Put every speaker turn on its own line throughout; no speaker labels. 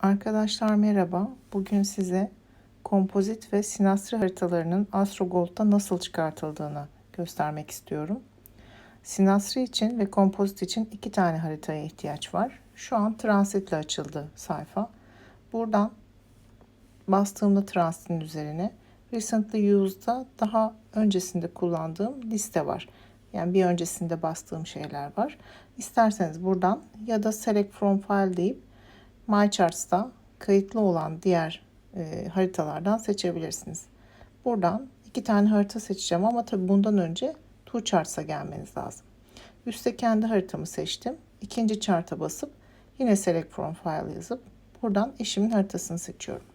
Arkadaşlar merhaba. Bugün size kompozit ve sinastri haritalarının AstroGold'da nasıl çıkartıldığını göstermek istiyorum. Sinastri için ve kompozit için iki tane haritaya ihtiyaç var. Şu an transitle açıldı sayfa. Buradan bastığımda transitin üzerine Recently Used'da daha öncesinde kullandığım liste var. Yani bir öncesinde bastığım şeyler var. İsterseniz buradan ya da Select From File deyip MyCharts'ta kayıtlı olan diğer e, haritalardan seçebilirsiniz. Buradan iki tane harita seçeceğim ama tabi bundan önce ToolCharts'a gelmeniz lazım. Üste kendi haritamı seçtim. İkinci chart'a basıp yine Select From File yazıp buradan eşimin haritasını seçiyorum.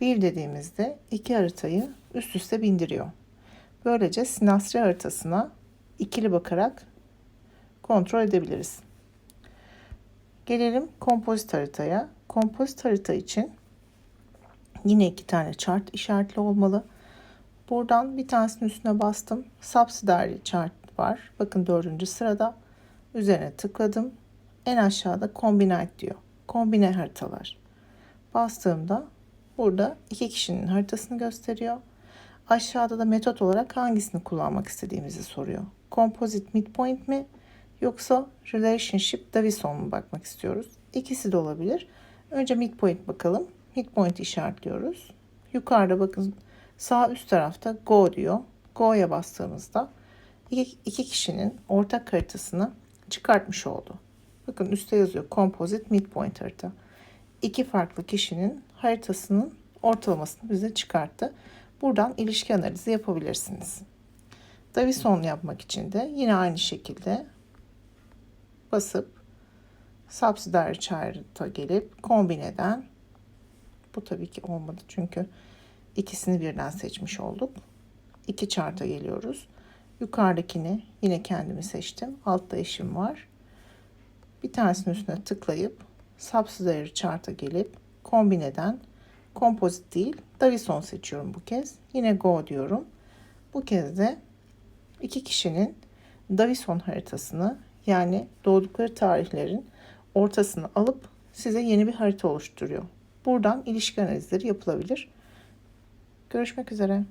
View dediğimizde iki haritayı üst üste bindiriyor. Böylece sinastri haritasına ikili bakarak kontrol edebiliriz. Gelelim kompozit haritaya. Kompozit harita için yine iki tane chart işaretli olmalı. Buradan bir tanesinin üstüne bastım. Subsidiary chart var. Bakın dördüncü sırada. Üzerine tıkladım. En aşağıda Combine diyor. Kombine haritalar. Bastığımda burada iki kişinin haritasını gösteriyor. Aşağıda da metot olarak hangisini kullanmak istediğimizi soruyor. Composite midpoint mi yoksa relationship Davison mu bakmak istiyoruz? İkisi de olabilir. Önce midpoint bakalım. Midpoint işaretliyoruz. Yukarıda bakın sağ üst tarafta go diyor. Go'ya bastığımızda iki, kişinin ortak haritasını çıkartmış oldu. Bakın üstte yazıyor composite midpoint harita. İki farklı kişinin haritasının ortalamasını bize çıkarttı. Buradan ilişki analizi yapabilirsiniz. Davison yapmak için de yine aynı şekilde basıp subsidiary chart'a gelip kombineden bu tabii ki olmadı çünkü ikisini birden seçmiş olduk. İki chart'a geliyoruz. Yukarıdakini yine kendimi seçtim. Altta eşim var. Bir tanesinin üstüne tıklayıp subsidiary chart'a gelip kombineden kompozit değil Davison seçiyorum bu kez. Yine go diyorum. Bu kez de iki kişinin Davison haritasını yani doğdukları tarihlerin ortasını alıp size yeni bir harita oluşturuyor. Buradan ilişki analizleri yapılabilir. Görüşmek üzere.